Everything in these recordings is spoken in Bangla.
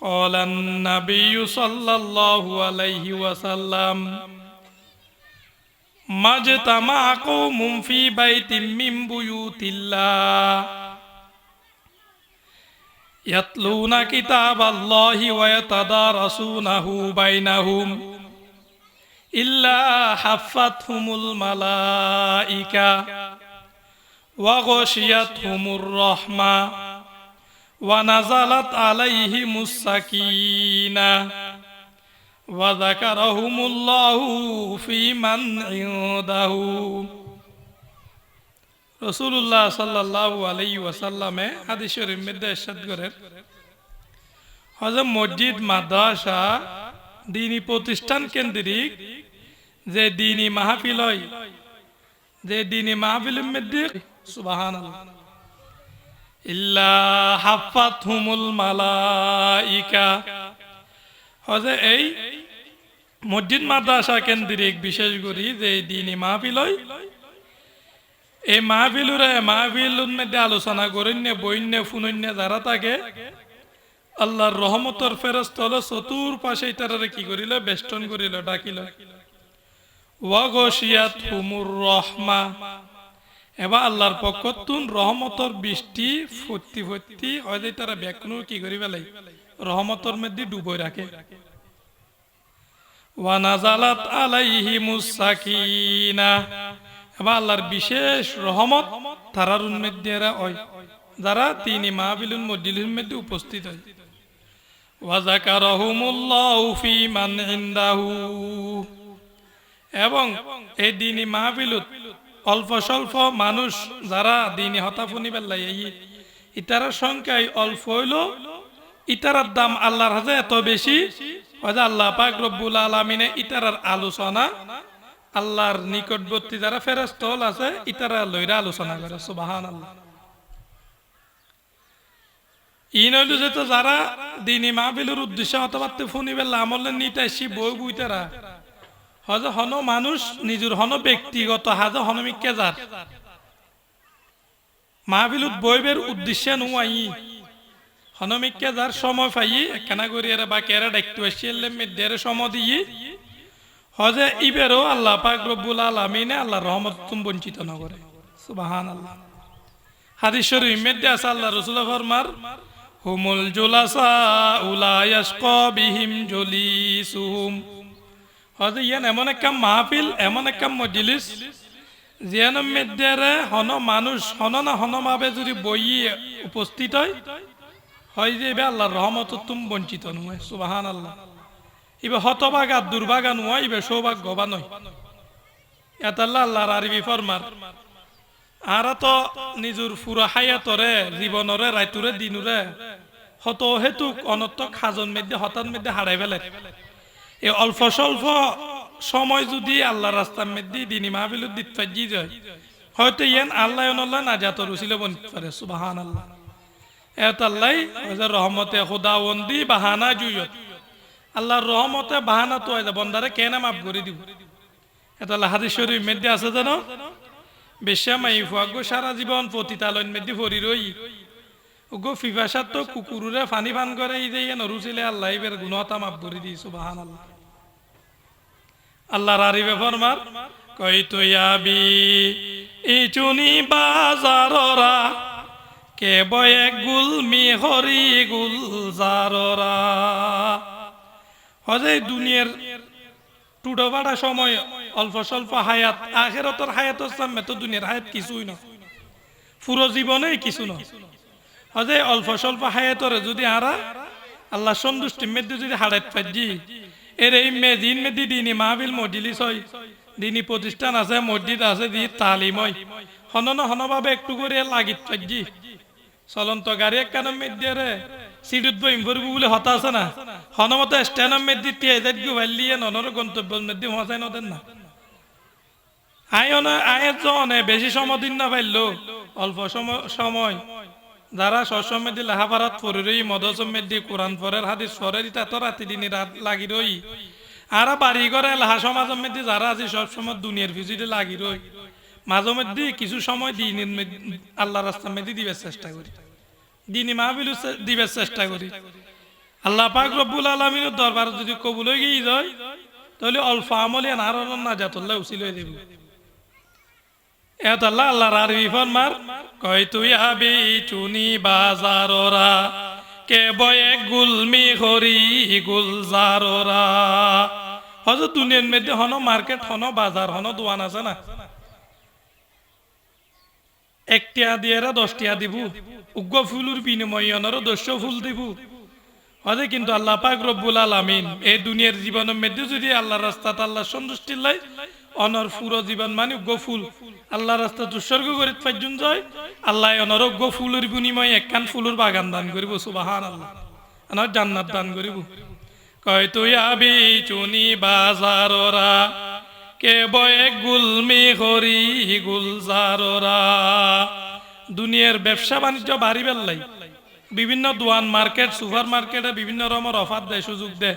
قال النبي صلى الله عليه وسلم ما اجتمع قوم في بيت من بيوت الله. يتلون كتاب الله ويتدارسونه بينهم إلا حفتهم الملائكة وغشيتهم الرحمة. ونزلت عليهم السكينة وذكرهم الله في من عنده রসুল্লাহ সাল্লাহ আলাই ওয়াসাল্লামে হাদিস শরীফ মধ্যে এরশাদ করেন হজম মসজিদ মাদ্রাসা দিনী প্রতিষ্ঠান কেন্দ্রিক যে দিনী মাহফিল হয় যে দিনী মাহফিলের মধ্যে সুবাহান ইল্লা হাফাত হুমুল মালাইকা। হজে এই মসজিদ মাদ্রাসা কেন্দ্রিক বিশেষ করি যে দিনী মাহফিল হয় এই মাহফিলুরে মাহফিলুর মধ্যে আলোচনা করেন বইন্য ফুনন্য যারা থাকে, আল্লাহর রহমতর ফেরস্ত হলো চতুর পাশে তারা কি করিল, বেষ্টন করিল, ডাকিল। ওয়াগশিয়াত হুমুর রহমা। এবার আল্লাহর পক্ষ তুন রহমতর বৃষ্টি ফতি ফতি হয় যে তারা ব্যাকুন কি করি পেলাই রহমতর মধ্যে ডুবই রাখে। ওয়ানাজালাত আলাইহি মুসাকিনা এবার আল্লাহর বিশেষ রহমত তারার মধ্যে হয়। যারা তিনি মাহবিলুন মজলিসের মধ্যে উপস্থিত হয়। ওয়াজাকারহুমুল্লাহু ফি মান এবং এই দিনী মাহবিলুত অল্প স্বল্প মানুষ যারা দিনে হতাফুনি বেল্লাই ইতারার সংখ্যায় অল্প হইল। ইতারার দাম আল্লাহর হাজে এত বেশি? হয়তো আল্লাহ পাক রব্বুল আলমিনে ইতারার আলোচনা, আল্লাহর নিকটবর্তী যারা ফেরস্তল আছে ইতারা লইরা আলোচনা করে সুবাহান আল্লাহ ইন হইল যে তো যারা দিনী মাহবিলের উদ্দেশ্যে হতবার্তে ফুনি বেলা আমলের নিতাইছি বই বুইতারা। হজ হন মানুষ, নিজের হন ব্যক্তিগত, হাজ হনমিককে যার মাহবিলুত বইবের উদ্দেশ্যে নুয়াই। হনমিককে যার সময় পাই একখানা করি এরা বা কেরা দেখতে আসলে মেয়েদের সময় দিয়ে হজে ইবেরও আল্লাহ পাক রব্বুল আলমিনে আল্লাহ রহমত তুমি বঞ্চিত ন করে। সুবাহান আল্লাহ হাদিস শরীফ মেদ্দে আছে আল্লাহ রসুল্লাহ ফরমার, হুমুল জুলাসা উলায়াসক বিহিম জলিসুহুম। হজে ইয়ান এমন একটা মাহফিল, এমন একটা মজলিস যেন মেদ্দেরে হন মানুষ হন না হন ভাবে যদি বই উপস্থিত হয় হয় যে এবার আল্লাহর রহমত তুমি বঞ্চিত নয় সুবাহান আল্লাহ ইবে হতবাগা দুর্ভাগা নয় ইবে সৌভাগ্যবা নয় এতাল্লাহ আল্লাহর আরবি ফরমার আর তো নিজুর ফুরা হায়াতরে জীবনরে রাইতুরে দিনুরে হত হেতুক অনর্থক খাজন মেধ্যে হতান মেধ্যে হারাই ফেলে এই অল্প স্বল্প সময় যদি আল্লাহ রাস্তার মধ্যে দিনী মাহবিলুর দিত ফাজি যায়, হয়তো ইয়ান আল্লাহ আল্লাহ না জাত রুসিলে বনিতে পারে সুবাহান আল্লাহ এত আল্লাহ রহমতে খুদাবন্দি বাহানা জুয়ত আল্লাহর রহমতে বাহানা তো বন্দারে কেন মাফ করে দিব। এটা আল্লাহ হাদিস শরীফ মেধ্যে আছে জানো? বেশামাই ফুয়াগ সারা জীবন পতিতালন মেধ্যে ভরি রই। গো ফিফাসার তো কুকুরে ফানি ফান করে এই যে নরুছিলে আল্লাহ এবার গুণতা মাফ করে দিয়েছ বাহান আল্লাহ আল্লাহর আরিবে ফরমার কই তো ইয়াবি ইচুনি বাজাররা কে বয়ে গুল মি হরি গুল জাররা হজে দুনিয়ার টুটো বাড়া সময়, অল্প স্বল্প হায়াত আখেরতর হায়াতর সামনে তো দুনিয়ার হায়াত কিছুই না পুরো জীবনে কিছু না হজে অল্প স্বল্প হায়াতরে যদি আরা আল্লাহ সন্তুষ্টি মেদি যদি হারাত পাজি এর এই মেদিন মেদি দিনী মাহবিল মজলিস হয় দিনী প্রতিষ্ঠান আছে মসজিদ আছে দি তালিম হয় হনন হনভাবে একটু করে লাগিত পাজি চলন্ত গাড়ি একখানা মেদিয়ে রে সিটুত বইম করব বলে হতা আছে না হনমত স্ট্যান্ড মেদি টিয়ে যাই গু ভালিয়ে ননর গন্তব্য মেদি হসাই নদেন না আয় আয়ের জনে বেশি সময় দিন না পাইলো অল্প সময় যারা সসমে দি লাহাবারাত পরে রই মদসমে দি কোরআন পরের হাদিস পরের ইতা তো রাতি দিনে রাত লাগি রই। আর বাড়ি করে লাহা সমাজ মধ্যে যারা আছে, সবসময় দুনিয়ার ভিজিটে লাগি রই। মাঝে মধ্যে কিছু সময় দিনের আল্লাহ রাস্তার মধ্যে দিবার চেষ্টা করি। দিনী মাহবিল দিবার চেষ্টা করি। আল্লাহ পাক রব্বুল আলমিনের দরবার যদি কবুল হয়ে গিয়ে যায়, তাহলে অল্প আমলে আর না জাতুল্লাহ উচিল হয়ে দেবে এত আল্লাহ আল্লাহর আরবি তুই আবি চুনি কে বয়ে গুলমি হরি গুলজাররা? হজ দুনিয়ার মধ্যে হন মার্কেট বাজার দোয়ান আছে না? একটিয়া দিয়ে দশটিয়া দিব। উগ্র ফুলুর বিনিময় অনারও দস্য ফুল দিব। হজে কিন্তু আল্লাহ পাক রব্বুল এই দুনিয়ার জীবনের মধ্যে যদি আল্লাহ রাস্তাত আল্লাহ সন্তুষ্টি লাই অনর পুরো জীবন মানে গফুল। আল্লাহ রাস্তা উৎসর্গ করে পাইজন যায়। আল্লাহ অনর গফুলের বিনিময়ে একখান ফুলের বাগান দান করিব সুবাহান আল্লাহ আনার জান্নাত দান করিব। কয় তুই আবি চুনি বাজাররা কে বয়ে গুলমি হরি গুলজাররা দুনিয়ার ব্যবসা বাণিজ্য বাড়ি বেল্লাই। বিভিন্ন দোয়ান মার্কেট, সুপার মার্কেটে বিভিন্ন রকমের অফার দেয়, সুযোগ দেয়।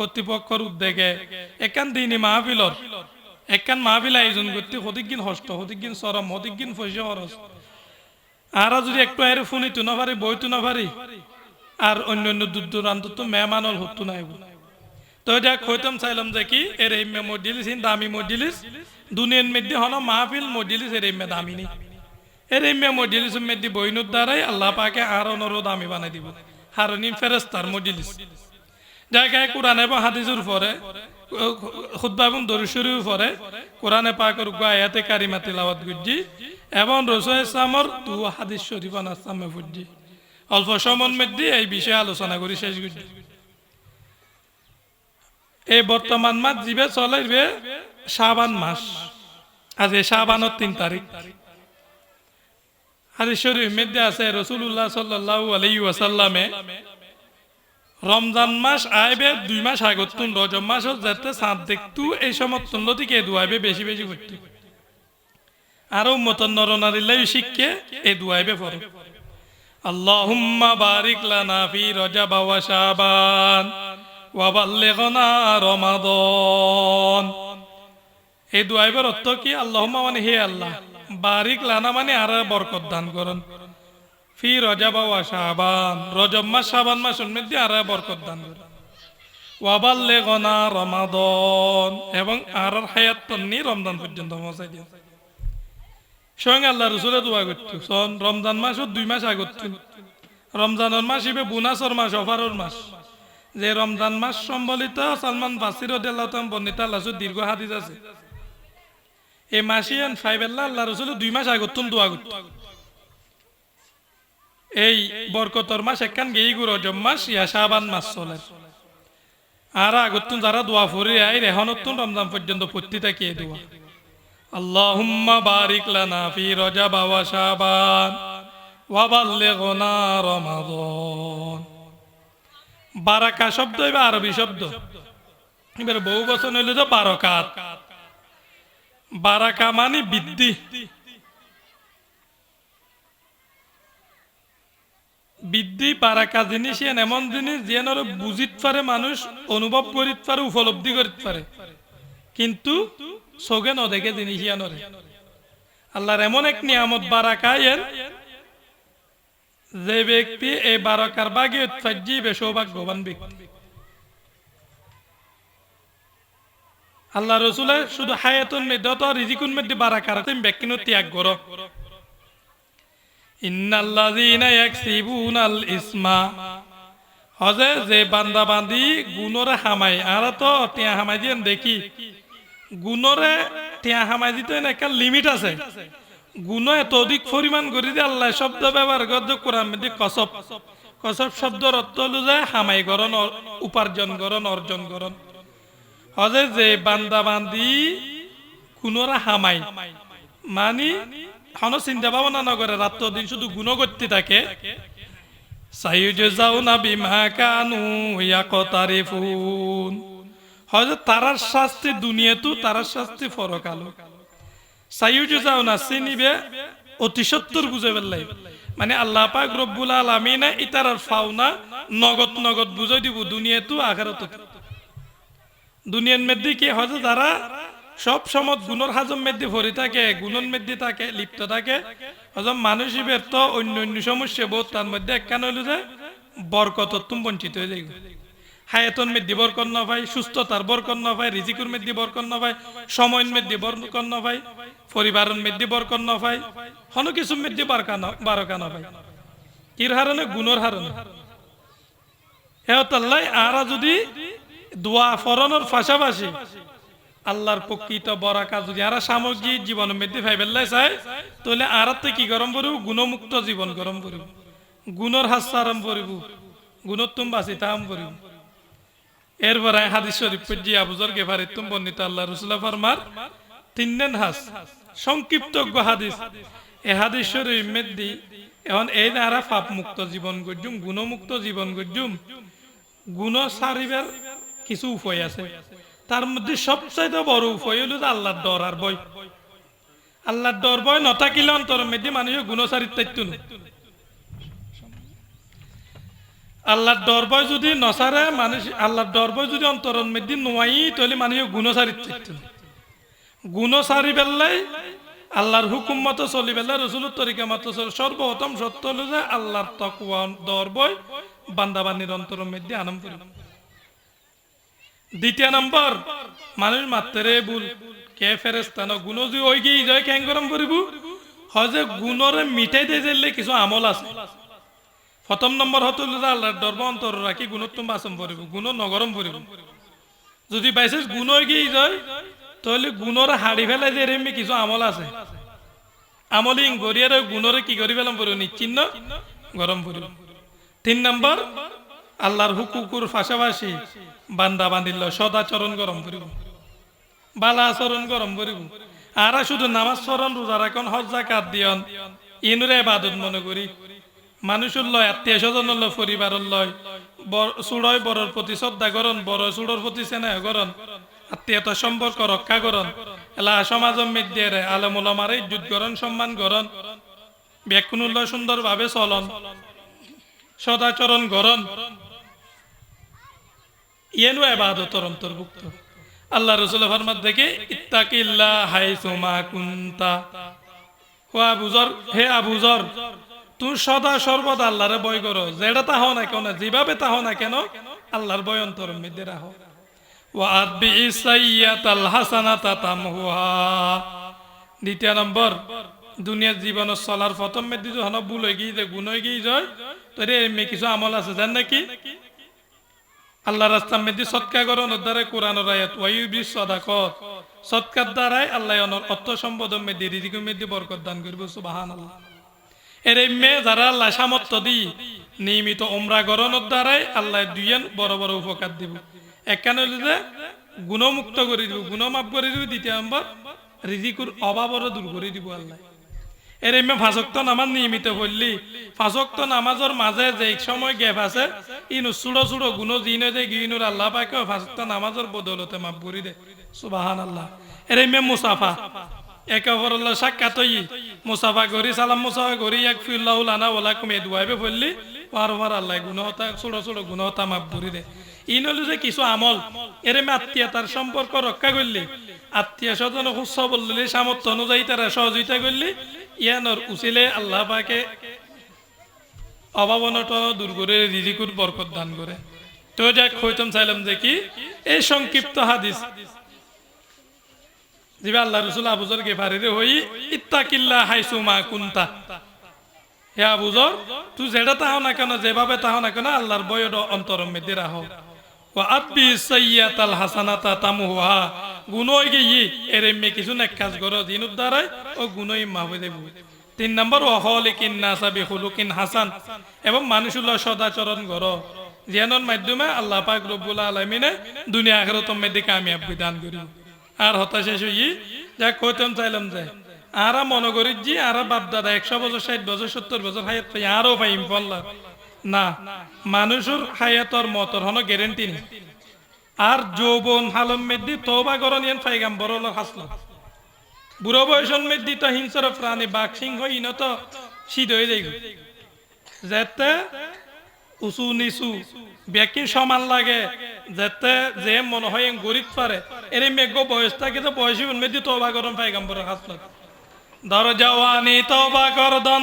কর্তৃপক্ষর উদ্যোগে একান দিনই মাহফিলর একান মাহফিল আয়োজন করতে হদিকগিন হস্ত হদিকগিন সরম হদিকগিন পয়সা খরচ আর যদি একটু এর ফোন ইতু না পারি বইতু না পারি আর অন্য অন্য দূর দূরান্ত তো মেহমানল হতো না তো যা কইতাম চাইলাম যে কি এর এই মজলিস দামি মজলিস দুনিয়ার মধ্যে হন মাহফিল মজলিস এর এই দামি নেই এর এই মজলিস মধ্যে বইনুর দ্বারাই আল্লাহ পাকে আর অনুরোধ আমি বানাই দিব। হারনিম ফেরেস্তার মজলিস জায়গায় কোরআন এবং হাদিসের পরে খুদ্া এবং দরুসুরির পরে কোরআনে পাকের কারিমা তিলাওয়াত এবং রসুল ইসলামর দু হাদিস আসলামে অল্প মধ্যে এই বিষয়ে আলোচনা করি, শেষ এই বর্তমান মাস জিবে চলাইবে শাবান মাস। আজ এই শাবানের তিন তারিখ। হাদিস শরীফ মধ্যে আছে রসুল্লাহ সাল্লাহ আলাই ওয়াসাল্লামে রমজান মাস আইবে, দুই মাস আগত তুন রজব মাস যাতে চাঁদ দেখতু, এই সময় তুন থেকে দুয়াইবে বেশি বেশি করতে। আরও মতন নরনারিল্লাই শিখকে এ দুয়াইবে পড়ে। আল্লাহুম্মা বারিক লানা ফি রজব ওয়া শাবান ওয়া বাল্লিগনা রমাদান। এই দুয়াইবের অর্থ কি? আল্লাহুম্মা মানে হে আল্লাহ। বারিক লানা মানে আর বরকত দান করুন। ফি রজব ওয়া শাবান। রজব মাস, শাবান মাস মধ্যে আর বরকত দান করুন ওয়াবাল্লে গনা রমাদন। এবং আর হায়াত তন্নি রমজান পর্যন্ত পৌঁছাই দিন স্বয়ং আল্লাহ রসুলে দোয়া করতো সন রমজান মাস দুই মাস আগত রমজানের মাস ইবে বুনাসর মাস, অফারর মাস। যে রমজান মাস সম্বলিত সালমান বাসির বর্ণিত আল্লাহ দীর্ঘ হাদিস আছে। এই মাসিয়ান ফাইবেল্লা আল্লাহ রসুল দুই মাস আগত দোয়া করতো এই বরকতর মাস একখান গেই গুরো মাস ইয়া শাবান মাস চলে। আর আগতুন যারা দোয়া ফুরি আই রেহনতুন রমজান পর্যন্ত পড়তে থাকি এই দোয়া। আল্লাহুম্মা বারিক লানা ফি রজব ওয়া শাবান ওয়া বাল্লিগনা রমাদান। বারাকা শব্দ এবার আরবি শব্দ। এবার বহু বছর হইলে তো বারকাত। বারাকা মানে বৃদ্ধি। বৃদ্ধি পারাকা জিনিস এমন জিনিস যে বুঝিত পারে, মানুষ অনুভব করিত পারে, উপলব্ধি করিত পারে। কিন্তু চোখে নদেখে জিনিস আল্লাহর এমন এক নিয়ামত বারাকা এর যে ব্যক্তি এই বারাকার বাগে উৎপাজ্যি সৌভাগ্যবান ব্যক্তি। আল্লাহ রসুলে শুধু হায়াতুন মধ্যে তো রিজিকুন মধ্যে বারাকার তুমি ব্যক্তিন ত্যাগ করো। ইন্নাল্লাযীনা ইয়াকসিবুনাল ইসমা। হজে যে বান্দা বান্দি গুণরে হামাই আর তো টিয়া হামাই দিয়ে দেখি। গুণরে টিয়া হামাই দিতে একটা লিমিট আছে। গুণ এত অধিক পরিমাণ করে দিয়ে আল্লাহ শব্দ ব্যবহার করতে কোরআন মধ্যে কসব। কসব শব্দর অর্থ হলো যে হামাই গরণ উপার্জন গরণ অর্জন গরণ হজে যে বান্দা বান্দি গুণরা হামাই মানি হন চিন্তা ভাবনা নগরে রাত্র দিন শুধু গুণ থাকে। যাও না বিমা কানু ইয়াকতারিফুন। হয়তো তারার শাস্তি দুনিয়াতু তারার শাস্তি ফরকালো না চিনিবে, অতি সত্তর বুঝে পেলাই মানে আল্লাহ পাক রব্বুল আলামিনে ইতারার ফাওনা নগদ নগদ বুঝাই দিব দুনিয়াতু আখারাত। দুনিয়ার মধ্যে কি হয়তো তারা সব সময় গুণর হাজম মেদ্দি ভরি থাকে, গুণন মেদ্দি থাকে, লিপ্ত থাকে। হজম মানসিকের তো অন্য অন্য সমস্যা বহুত তার মধ্যে একখান হইল যে বরকত তুমি বঞ্চিত হয়ে যাইব। হায়াতন মেদ্দি বরকন না পাই সুস্থতার বরকন না পাই রিজিকুর মেদ্দি বরকন না পাই সময় মেদ্দি বরকন না পাই পরিবারের মেদ্দি বরকন না পাই হন কিছু মেদ্দি বারকানা বারকানা পাই কির হারণে? গুণর হারণে। হেতাল্লাই আরা যদি দোয়া ফরনের পাশাপাশি আল্লাহর প্রকৃত বরাকা যদি আরা সামগ্রিক জীবনের মধ্যে ফাইবেল্লাই চাই, তাহলে আরাতে কি গরম পড়িব? গুণমুক্ত জীবন গরম পড়িব। গুণর হাস্য আরম্ভ করিব। গুণর তুম বাঁচি তাম করিব। এরপরে হাদিস শরীফ জি আবুজর গেফারি তুম বর্ণিত আল্লাহ রসুল্লাহ ফরমার, তিননেন হাস, সংক্ষিপ্ত হাদিস। এ হাদিস শরীফ মেদ্দি, এখন এই দ্বারা পাপ মুক্ত জীবন গজ্জুম গুণমুক্ত জীবন গজ্জুম গুণ সারিবার কিছু উপায় আছে। তার মধ্যে সবচাইতে বড় উপায় হলো আল্লাহর ডর আর বই আল্লাহর ডর বয় নথাকিলে অন্তর মধ্যে মানুষের গুণ সারিত আল্লাহর ডর বয় যদি নসারে মানুষ আল্লাহর ডর বয় যদি অন্তরন মধ্যে নোয়াই, তাহলে মানুষের গুণ সারিত গুণ সারি পেলাই আল্লাহর হুকুম মতো চলি পেলাই রসুলের তরিকা মতো চলি। সর্বপ্রথম সত্য হলো যে আল্লাহর তকুয়া দর বয় বান্দাবান্নির অন্তরের মধ্যে আনন্দ দ্বিতীয় নম্বর, মানুষ মাত্রে ভুল। কে ফেরেস্তান গুণ যদি ওই গিয়ে যায় কেন গরম করিব হজে গুণরে মিটাই দিয়ে দিলে কিছু আমল আছে। প্রথম নম্বর হতো যে আল্লাহর দরব অন্তর রাখি গুণত তুমি বাসম পড়িব গুণ নগরম পড়িব যদি বাইসেস গুণ গিয়ে যায় তাহলে গুণরে হাড়ি ফেলাই দিয়ে এমনি কিছু আমল আছে। আমলিং গড়িয়ারে গুণরে কি করি ফেলাম পড়িব নিশ্চিন্ন গরম পড়িব তিন নম্বর আল্লাহর হুকুকুর পাশাপাশি বান্দা বান্দিল সদাচরণ গরম করিব। বালা আচরণ গরম করিব। আর শুধু নামাজ চরণ রোজা রাখন, হজ জাকাত দিয়ন। ইনুরে বাদত মনে করি। মানুষের লয়, আত্মীয় স্বজনের লয়, পরিবারের লয় চুড়য় বড়র প্রতি শ্রদ্ধা করন, বড় চুড়োর প্রতি স্নেহ করন আত্মীয়তা সম্পর্ক রক্ষা করন, এলা সমাজ মধ্যে আলমুলমারে ইজ্জুত করন, সম্মান করন ব্যাকুনুল্লাহ সুন্দরভাবে চলন, সদাচরণ গরণ ইয়েনু এবাদতর অন্তর্ভুক্ত। আল্লাহ রসুল ফরমাত দেখে ইত্তাকিল্লা হাই সুমা কুন্তা। ও আবুজর হে আবুজর তুমি সদা সর্বদা আল্লাহরে বয় করো। যেটা তাহ না কেন, যেভাবে তাহ না কেন, আল্লাহর বয় অন্তর মধ্যে রাখো। দ্বিতীয় নম্বর, দুনিয়ার জীবন চলার প্রথম মেদি যখন ভুল হয়ে গিয়ে গুণ হয়ে গিয়ে যায় তো রে কিছু আমল আছে জান নাকি? আল্লাহ রাস্তা মেদি সৎকা করন দ্বারা কোরআন রায়াত ওয়াইবি সদাকত। সৎকার দ্বারাই আল্লাহ অনর অর্থ সম্পদ মেদি, রিজিক মেদি, বরকত দান করব সুবাহান এর এমে যারা আল্লাহ সামর্থ্য দি, নিয়মিত ওমরা গরণের দ্বারাই আল্লাহ দুইয়েন বড় বড় উপকার দিব। একখানে যে, গুণমুক্ত করে দিব গুণমাপ করে দিব, দ্বিতীয় নম্বর, রিজিকুর অভাবরও দূর করে দিব আল্লাহ। এর এমে ফাঁসক্ত নামাজ নিয়মিত পড়লি ফাঁসক্ত নামাজের মাঝে যে সময় গ্যাপ আছে, ইনু চুড়ো চুড়ো গুণ জিনে যে গিনুর আল্লাহ পাকে ফাঁসক্ত নামাজের বদলতে মাপ করি দে। সুবাহান আল্লাহ এর এমে মুসাফা একে অপরের সাক্ষাৎ হই মুসাফা করি সালাম মুসাফা করি এক ফিল্লাহুল আনা ওলা কুমে দুয়াইবে পড়লি পার পার আল্লাহ গুণ হতা ছোট ছোট করি দে। ইন হলো যে কিছু আমল এর আত্মীয়তার সম্পর্ক রক্ষা করলি আত্মীয় স্বজন সুস্থ বললি, সামর্থ্য অনুযায়ী তারা সহযোগিতা করলি, ইয়ানোর উচিলে আল্লাহ পাকে অভাবনটন দূর করে, রিজিকুর বরকত দান করে। তো যাক, হইতাম চাইলাম যে কি, এই সংক্ষিপ্ত হাদিস। জিবা আল্লাহ রসুল আবুজর গেফারিরে হই, ইত্তাকিল্লা হাইসুমা কুন্তা। হে আবুজর তুই যেটা তাহ না কেন, যেভাবে তাহ না কেন, আল্লাহর বয়ড অন্তর মেদি রাহ। আব্বি সাইয়াতাল হাসানাতা তামুহা গুণই গিয়ে এর এমনি কিছু নেক কাজ করো দিনুর দ্বারাই ও গুণই মাহবে দেব তিন নম্বর ও হলিকিন নাসাবি হাসান। এবং মানুষুল্লাহ সদাচরণ করো। জিয়ানোর মাধ্যমে আল্লাহ পাক রব্বুল আলমিনে দুনিয়া আখেরত মেদি কামিয়াব বিধান করি। আর হতাশা হই যা কইতাম চাইলাম যে আরা মনে করি জি, আরা বাপ দাদা একশো বছর, ষাট বছর, সত্তর বছর, হায়াত পাই, আরও পাইম পল্লা না, মানুষের হায়াতর মতর হন গ্যারেন্টি নেই। আর যৌবন হালম মেদ্দি তোবা করন ইয়ান ফাইগাম্বর হাসল। বুড়ো বয়সন মেদ্দি তো হিংসর প্রাণী, বাঘ, সিংহ ইন তো শীত হয়ে যাইব। যেতে উঁচু নিচু ব্যক্তি সমান লাগে, যেতে যে মনে হয় গরিব পারে, এর মেঘ বয়স থাকে তো বয়সী মেদ্দি তোবা করন ফাইগাম্বর হাসল। ধর জওয়ানি তবা করদন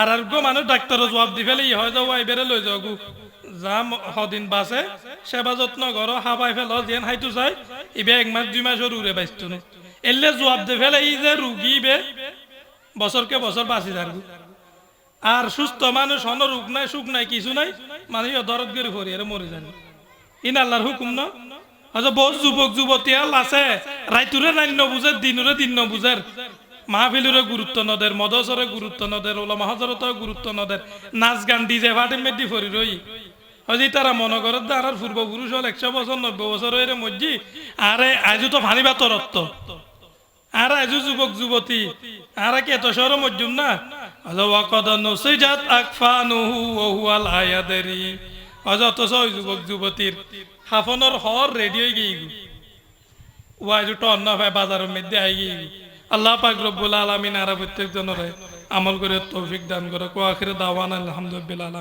আর আর গো মানুষ ডাক্তারও জবাব দি ফেলে ই হয় যাও এবারে লই যাও গু যা হদিন বাসে সেবা যত্ন কর হাবাই ফেল, যেন হাইতু চাই। ইবে এক মাস দুই মাসের উড়ে বাইস্তু এলে জবাব দে ফেলে, ই যে রুগী বে বছরকে বছর বাঁচি গু। আর সুস্থ মানুষ হন রোগ নাই, সুখ নাই, কিছু নাই। মানুষ দরদ করে ভরি আর মরে যান ইন আল্লাহর হুকুম ন? আচ্ছা বহুত যুবক যুবতী আছে রাইতুরে রাইন বুঝে দিনুরে দিন বুঝের মাহফিলুরে গুরুত্ব নদের মদসরে গুরুত্ব নদের ওলা মহাজরত গুরুত্ব নদের। নাচ গান ডিজে ফাটে মেদি ফরি রই। হজি তারা মনে করে আর পূর্বপুরুষ হল একশো বছর, নব্বই বছর হয়ে মজ্জি। আরে আজও তো ফানি বা তরত্ব। আর আজও যুবক, যুবতী। আর কি এত সর মজ্জুম না? ওয়াকদ নসিজাত আকফানুহু ওহু আল আয়াদেরি অথচ ওই যুবক, যুবতীর। হাফনের হর রেডিও গিয়ে ওয়াজু টন না ভাই বাজারের মধ্যে আই গিয়ে। আল্লাহ পাক রব্বুল আলামিন আরা প্রত্যেক আমল করে তৌফিক দান করে কোয়াখিরে দাওয়ান আলহামদুলিল্লাহ। আলামিন